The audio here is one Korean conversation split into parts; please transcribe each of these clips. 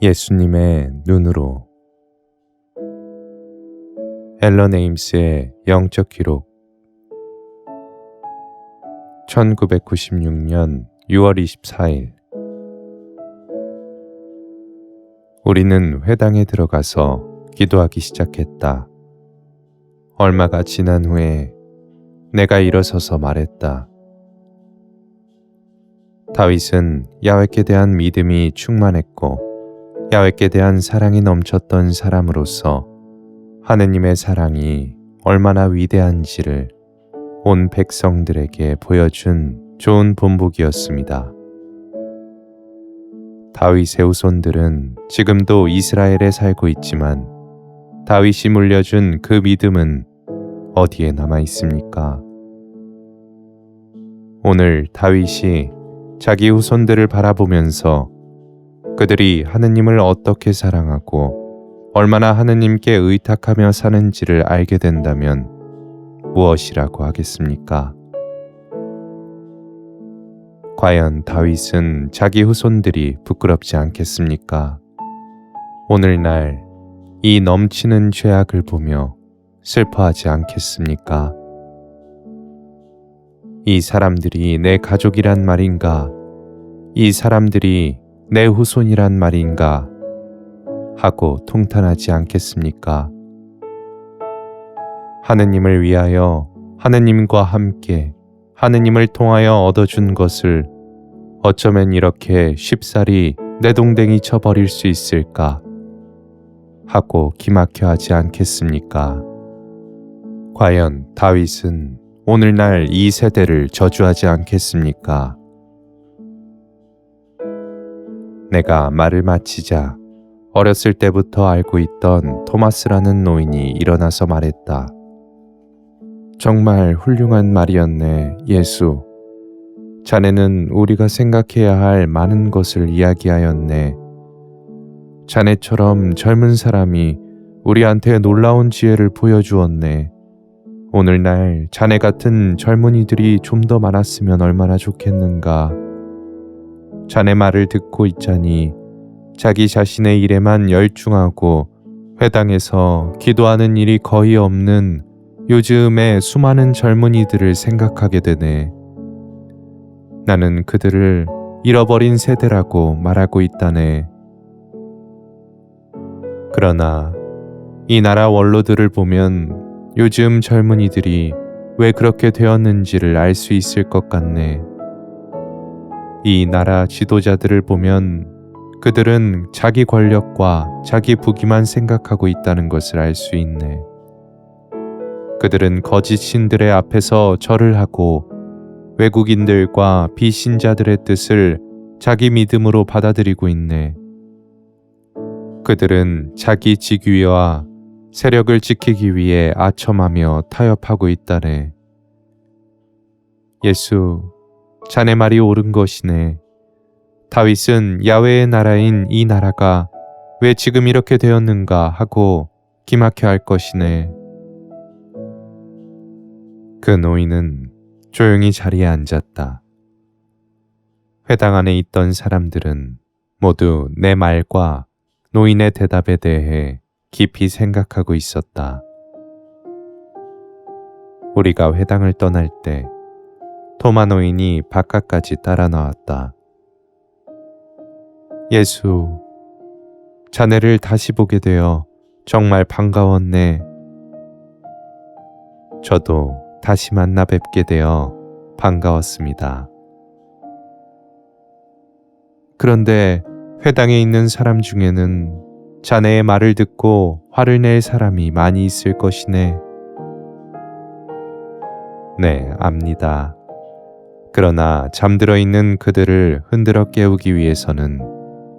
예수님의 눈으로 앨런 에임스의 영적 기록 1996년 6월 24일 우리는 회당에 들어가서 기도하기 시작했다. 얼마가 지난 후에 내가 일어서서 말했다. 다윗은 야훼께 대한 믿음이 충만했고 야훼께 대한 사랑이 넘쳤던 사람으로서 하느님의 사랑이 얼마나 위대한지를 온 백성들에게 보여준 좋은 본보기였습니다. 다윗의 후손들은 지금도 이스라엘에 살고 있지만 다윗이 물려준 그 믿음은 어디에 남아 있습니까? 오늘 다윗이 자기 후손들을 바라보면서 그들이 하느님을 어떻게 사랑하고 얼마나 하느님께 의탁하며 사는지를 알게 된다면 무엇이라고 하겠습니까? 과연 다윗은 자기 후손들이 부끄럽지 않겠습니까? 오늘날 이 넘치는 죄악을 보며 슬퍼하지 않겠습니까? 이 사람들이 내 가족이란 말인가? 이 사람들이 내 후손이란 말인가? 하고 통탄하지 않겠습니까? 하느님을 위하여 하느님과 함께 하느님을 통하여 얻어준 것을 어쩌면 이렇게 쉽사리 내동댕이 쳐버릴 수 있을까? 하고 기막혀 하지 않겠습니까? 과연 다윗은 오늘날 이 세대를 저주하지 않겠습니까? 내가 말을 마치자 어렸을 때부터 알고 있던 토마스라는 노인이 일어나서 말했다. 정말 훌륭한 말이었네, 예수. 자네는 우리가 생각해야 할 많은 것을 이야기하였네. 자네처럼 젊은 사람이 우리한테 놀라운 지혜를 보여주었네. 오늘날 자네 같은 젊은이들이 좀 더 많았으면 얼마나 좋겠는가. 자네 말을 듣고 있자니 자기 자신의 일에만 열중하고 회당에서 기도하는 일이 거의 없는 요즘의 수많은 젊은이들을 생각하게 되네. 나는 그들을 잃어버린 세대라고 말하고 있다네. 그러나 이 나라 원로들을 보면 요즘 젊은이들이 왜 그렇게 되었는지를 알 수 있을 것 같네. 이 나라 지도자들을 보면 그들은 자기 권력과 자기 부기만 생각하고 있다는 것을 알 수 있네. 그들은 거짓 신들의 앞에서 절을 하고 외국인들과 비신자들의 뜻을 자기 믿음으로 받아들이고 있네. 그들은 자기 직위와 세력을 지키기 위해 아첨하며 타협하고 있다네. 예수, 자네 말이 옳은 것이네. 다윗은 야외의 나라인 이 나라가 왜 지금 이렇게 되었는가 하고 기막혀 할 것이네. 그 노인은 조용히 자리에 앉았다. 회당 안에 있던 사람들은 모두 내 말과 노인의 대답에 대해 깊이 생각하고 있었다. 우리가 회당을 떠날 때 토마 노인이 바깥까지 따라 나왔다. 예수, 자네를 다시 보게 되어 정말 반가웠네. 저도 다시 만나 뵙게 되어 반가웠습니다. 그런데 회당에 있는 사람 중에는 자네의 말을 듣고 화를 낼 사람이 많이 있을 것이네. 네, 압니다. 그러나 잠들어 있는 그들을 흔들어 깨우기 위해서는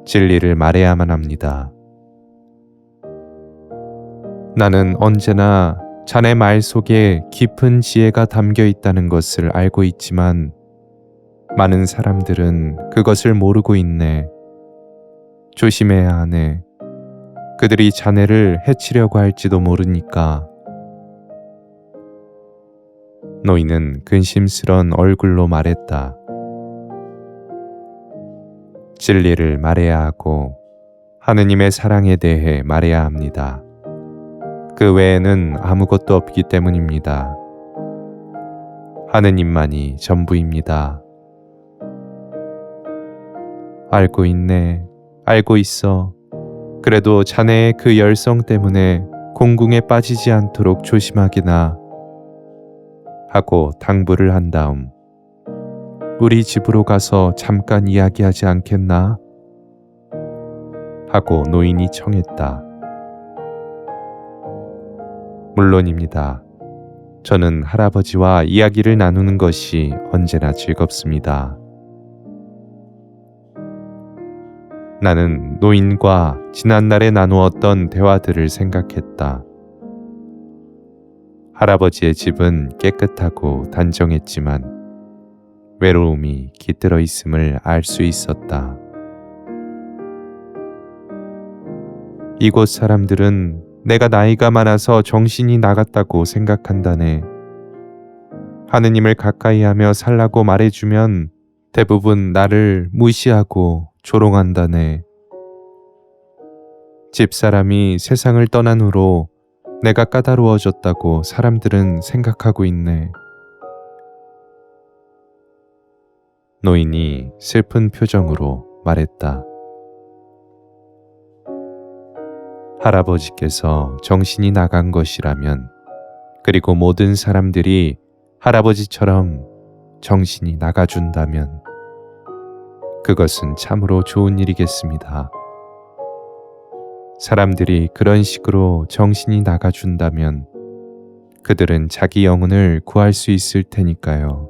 진리를 말해야만 합니다. 나는 언제나 자네 말 속에 깊은 지혜가 담겨 있다는 것을 알고 있지만 많은 사람들은 그것을 모르고 있네. 조심해야 하네. 그들이 자네를 해치려고 할지도 모르니까. 노인은 근심스런 얼굴로 말했다. 진리를 말해야 하고 하느님의 사랑에 대해 말해야 합니다. 그 외에는 아무것도 없기 때문입니다. 하느님만이 전부입니다. 알고 있네. 알고 있어. 그래도 자네의 그 열성 때문에 공궁에 빠지지 않도록 조심하기나 하고 당부를 한 다음 우리 집으로 가서 잠깐 이야기하지 않겠나? 하고 노인이 청했다. 물론입니다. 저는 할아버지와 이야기를 나누는 것이 언제나 즐겁습니다. 나는 노인과 지난날에 나누었던 대화들을 생각했다. 할아버지의 집은 깨끗하고 단정했지만 외로움이 깃들어 있음을 알 수 있었다. 이곳 사람들은 내가 나이가 많아서 정신이 나갔다고 생각한다네. 하느님을 가까이 하며 살라고 말해주면 대부분 나를 무시하고 조롱한다네. 집사람이 세상을 떠난 후로 내가 까다로워졌다고 사람들은 생각하고 있네. 노인이 슬픈 표정으로 말했다. 할아버지께서 정신이 나간 것이라면, 그리고 모든 사람들이 할아버지처럼 정신이 나가준다면, 그것은 참으로 좋은 일이겠습니다. 사람들이 그런 식으로 정신이 나가준다면, 그들은 자기 영혼을 구할 수 있을 테니까요.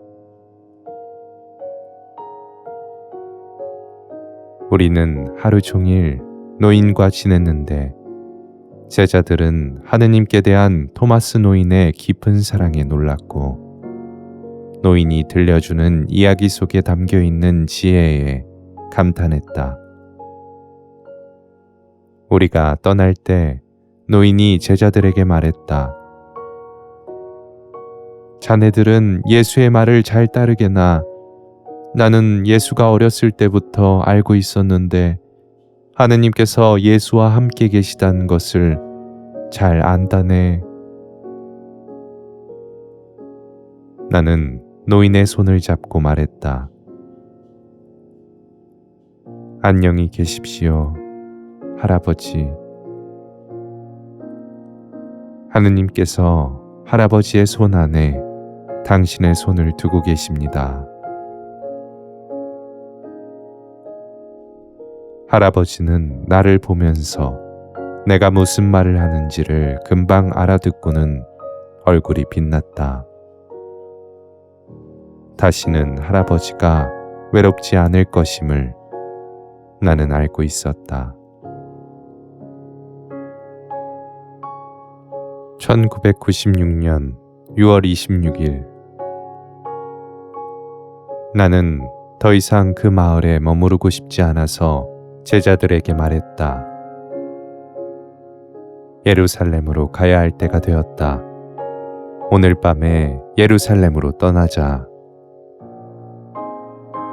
우리는 하루 종일 노인과 지냈는데 제자들은 하느님께 대한 토마스 노인의 깊은 사랑에 놀랐고 노인이 들려주는 이야기 속에 담겨 있는 지혜에 감탄했다. 우리가 떠날 때 노인이 제자들에게 말했다. 자네들은 예수의 말을 잘 따르게나 나는 예수가 어렸을 때부터 알고 있었는데 하느님께서 예수와 함께 계시다는 것을 잘 안다네. 나는 노인의 손을 잡고 말했다. 안녕히 계십시오, 할아버지. 하느님께서 할아버지의 손 안에 당신의 손을 두고 계십니다. 할아버지는 나를 보면서 내가 무슨 말을 하는지를 금방 알아듣고는 얼굴이 빛났다. 다시는 할아버지가 외롭지 않을 것임을 나는 알고 있었다. 1996년 6월 26일 나는 더 이상 그 마을에 머무르고 싶지 않아서 제자들에게 말했다. 예루살렘으로 가야 할 때가 되었다. 오늘 밤에 예루살렘으로 떠나자.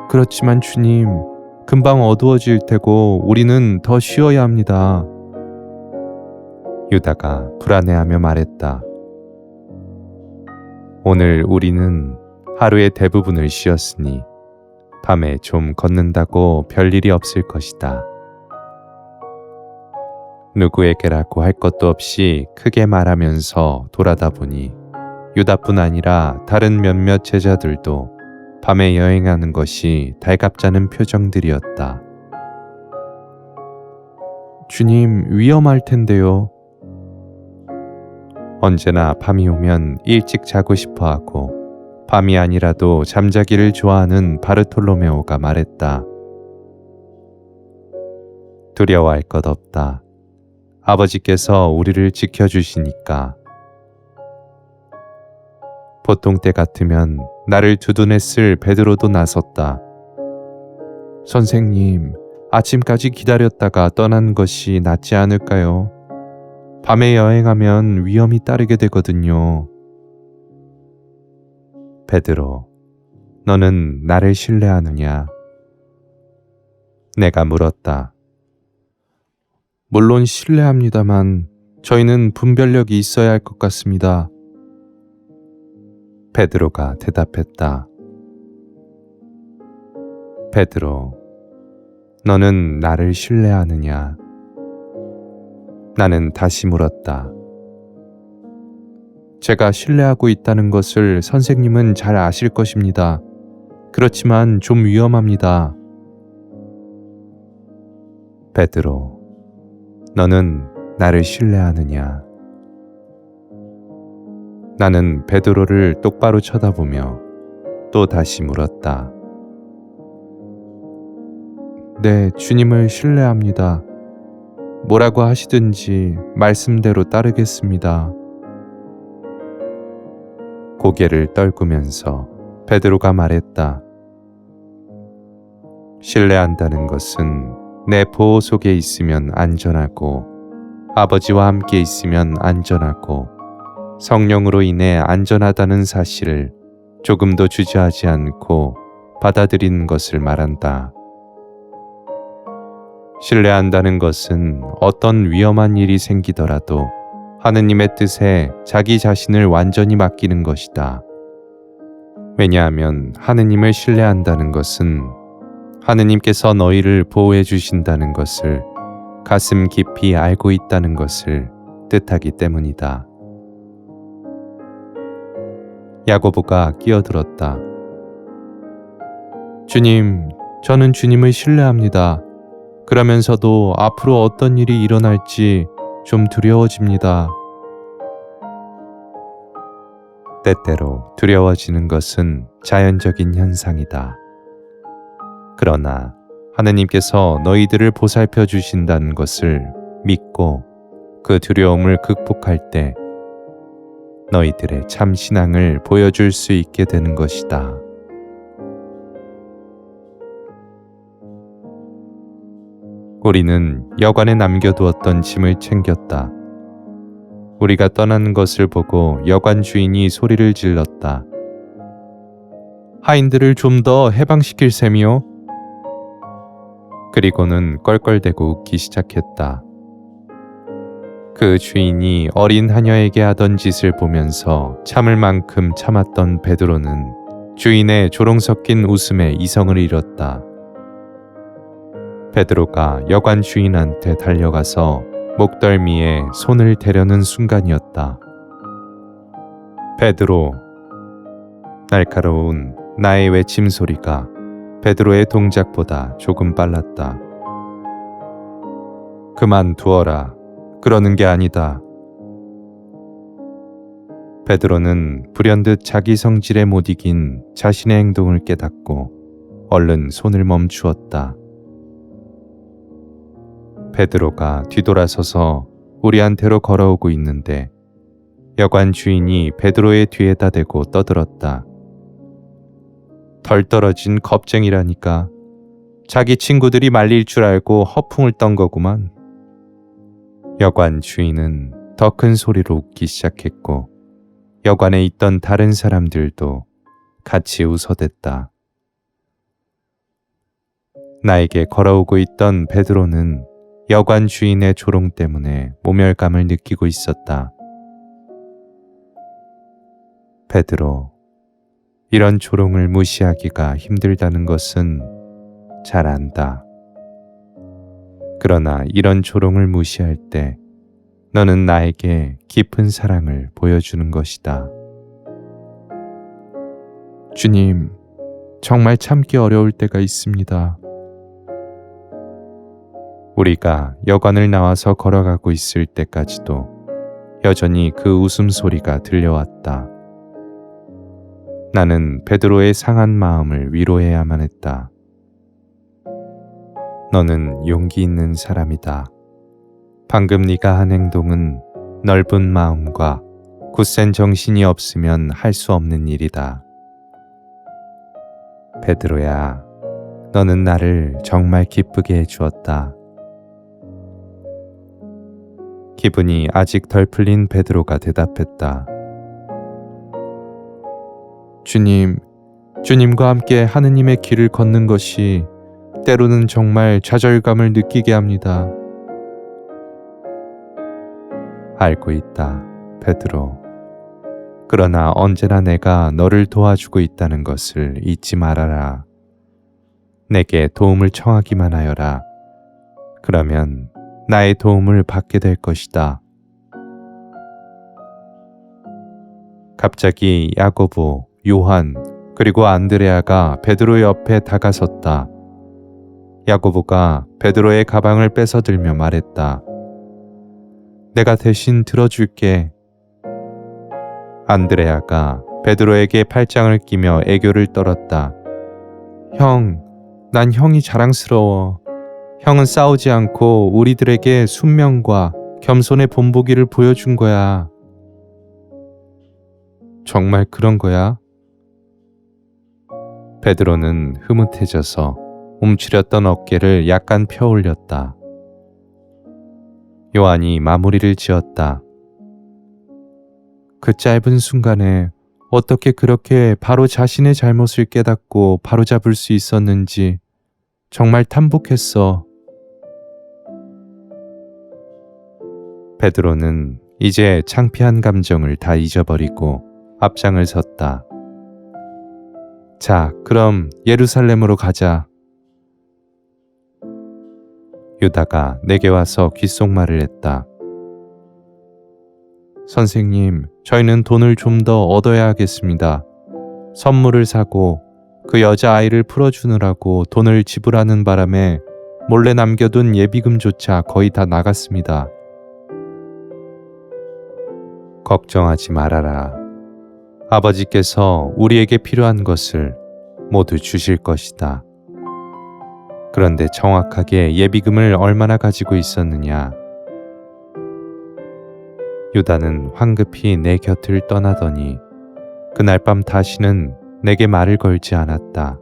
그렇지만 주님, 금방 어두워질 테고 우리는 더 쉬어야 합니다. 유다가 불안해하며 말했다. 오늘 우리는 하루의 대부분을 쉬었으니 밤에 좀 걷는다고 별일이 없을 것이다. 누구에게라고 할 것도 없이 크게 말하면서 돌아다 보니 유다뿐 아니라 다른 몇몇 제자들도 밤에 여행하는 것이 달갑잖은 표정들이었다. 주님, 위험할 텐데요. 언제나 밤이 오면 일찍 자고 싶어 하고 밤이 아니라도 잠자기를 좋아하는 바르톨로메오가 말했다. 두려워할 것 없다. 아버지께서 우리를 지켜주시니까. 보통 때 같으면 나를 두둔했을 베드로도 나섰다. 선생님, 아침까지 기다렸다가 떠난 것이 낫지 않을까요? 밤에 여행하면 위험이 따르게 되거든요. 베드로, 너는 나를 신뢰하느냐? 내가 물었다. 물론 신뢰합니다만 저희는 분별력이 있어야 할 것 같습니다. 베드로가 대답했다. 베드로, 너는 나를 신뢰하느냐? 나는 다시 물었다. 제가 신뢰하고 있다는 것을 선생님은 잘 아실 것입니다. 그렇지만 좀 위험합니다. 베드로, 너는 나를 신뢰하느냐? 나는 베드로를 똑바로 쳐다보며 또 다시 물었다. 네, 주님을 신뢰합니다. 뭐라고 하시든지 말씀대로 따르겠습니다. 고개를 떨구면서 베드로가 말했다. 신뢰한다는 것은 내 보호 속에 있으면 안전하고 아버지와 함께 있으면 안전하고 성령으로 인해 안전하다는 사실을 조금도 주저하지 않고 받아들이는 것을 말한다. 신뢰한다는 것은 어떤 위험한 일이 생기더라도 하느님의 뜻에 자기 자신을 완전히 맡기는 것이다. 왜냐하면 하느님을 신뢰한다는 것은 하느님께서 너희를 보호해 주신다는 것을 가슴 깊이 알고 있다는 것을 뜻하기 때문이다. 야고보가 끼어들었다. 주님, 저는 주님을 신뢰합니다. 그러면서도 앞으로 어떤 일이 일어날지 좀 두려워집니다. 때때로 두려워지는 것은 자연적인 현상이다. 그러나 하느님께서 너희들을 보살펴 주신다는 것을 믿고 그 두려움을 극복할 때 너희들의 참 신앙을 보여줄 수 있게 되는 것이다. 우리는 여관에 남겨두었던 짐을 챙겼다. 우리가 떠나는 것을 보고 여관 주인이 소리를 질렀다. 하인들을 좀 더 해방시킬 셈이요. 그리고는 껄껄대고 웃기 시작했다. 그 주인이 어린 하녀에게 하던 짓을 보면서 참을 만큼 참았던 베드로는 주인의 조롱 섞인 웃음에 이성을 잃었다. 베드로가 여관 주인한테 달려가서 목덜미에 손을 대려는 순간이었다. 베드로. 날카로운 나의 외침 소리가 베드로의 동작보다 조금 빨랐다. 그만 두어라. 그러는 게 아니다. 베드로는 불현듯 자기 성질에 못 이긴 자신의 행동을 깨닫고 얼른 손을 멈추었다. 베드로가 뒤돌아서서 우리한테로 걸어오고 있는데 여관 주인이 베드로의 뒤에다 대고 떠들었다. 덜 떨어진 겁쟁이라니까. 자기 친구들이 말릴 줄 알고 허풍을 떤 거구만. 여관 주인은 더 큰 소리로 웃기 시작했고 여관에 있던 다른 사람들도 같이 웃어댔다. 나에게 걸어오고 있던 베드로는 여관 주인의 조롱 때문에 모멸감을 느끼고 있었다. 베드로, 이런 조롱을 무시하기가 힘들다는 것은 잘 안다. 그러나 이런 조롱을 무시할 때 너는 나에게 깊은 사랑을 보여주는 것이다. 주님, 정말 참기 어려울 때가 있습니다. 우리가 여관을 나와서 걸어가고 있을 때까지도 여전히 그 웃음소리가 들려왔다. 나는 베드로의 상한 마음을 위로해야만 했다. 너는 용기 있는 사람이다. 방금 네가 한 행동은 넓은 마음과 굳센 정신이 없으면 할 수 없는 일이다. 베드로야, 너는 나를 정말 기쁘게 해주었다. 기분이 아직 덜 풀린 베드로가 대답했다. 주님, 주님과 함께 하느님의 길을 걷는 것이 때로는 정말 좌절감을 느끼게 합니다. 알고 있다, 베드로. 그러나 언제나 내가 너를 도와주고 있다는 것을 잊지 말아라. 내게 도움을 청하기만 하여라. 그러면 나의 도움을 받게 될 것이다. 갑자기 야고보, 요한, 그리고 안드레아가 베드로 옆에 다가섰다. 야고보가 베드로의 가방을 뺏어 들며 말했다. 내가 대신 들어줄게. 안드레아가 베드로에게 팔짱을 끼며 애교를 떨었다. 형, 난 형이 자랑스러워. 형은 싸우지 않고 우리들에게 순명과 겸손의 본보기를 보여준 거야. 정말 그런 거야? 베드로는 흐뭇해져서 움츠렸던 어깨를 약간 펴 올렸다. 요한이 마무리를 지었다. 그 짧은 순간에 어떻게 그렇게 바로 자신의 잘못을 깨닫고 바로잡을 수 있었는지 정말 탐복했어. 베드로는 이제 창피한 감정을 다 잊어버리고 앞장을 섰다. 자, 그럼 예루살렘으로 가자. 유다가 내게 와서 귓속말을 했다. 선생님, 저희는 돈을 좀 더 얻어야 하겠습니다. 선물을 사고 그 여자아이를 풀어주느라고 돈을 지불하는 바람에 몰래 남겨둔 예비금조차 거의 다 나갔습니다. 걱정하지 말아라. 아버지께서 우리에게 필요한 것을 모두 주실 것이다. 그런데 정확하게 예비금을 얼마나 가지고 있었느냐? 유다는 황급히 내 곁을 떠나더니 그날 밤 다시는 내게 말을 걸지 않았다.